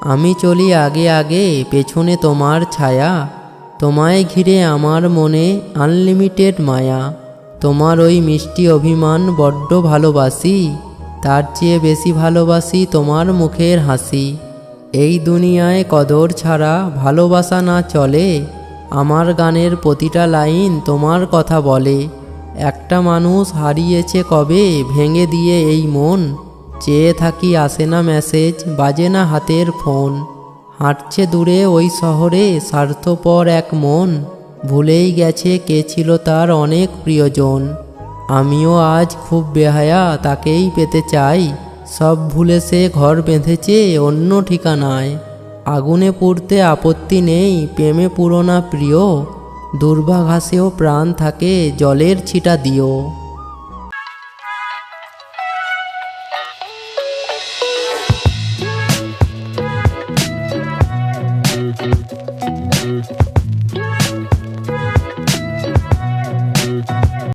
আমি চলি আগে আগে, পেছনে তোমার ছায়া। তোমায় ঘিরে আমার মনে আনলিমিটেড মায়া। তোমার ওই মিষ্টি অভিমান বড্ড ভালোবাসি। তার চেয়ে বেশি ভালোবাসি তোমার মুখের হাসি। এই দুনিয়ায় কদর ছাড়া ভালোবাসা না চলে, আমার গানের প্রতিটা লাইন তোমার কথা বলে। একটা মানুষ হারিয়েছে কবে, ভেঙে দিয়ে এই মন। চেয়ে থাকি আসে না মেসেজ বাজে না হাতের ফোন হাঁটছে দূরে ওই শহরে, স্বার্থপর এক মন। ভুলেই গেছে কে ছিল তার অনেক প্রিয়জন। আমিও আজ খুব বেহায়া, তাকেই পেতে চাই। সব ভুলে সে ঘর বেঁধেছে অন্য ঠিকানায়। আগুনে পুড়তে আপত্তি নেই, প্রেমে পুরোনা প্রিয়। দুর্বাঘাসেও প্রাণ থাকে, জলের ছিটা দিও।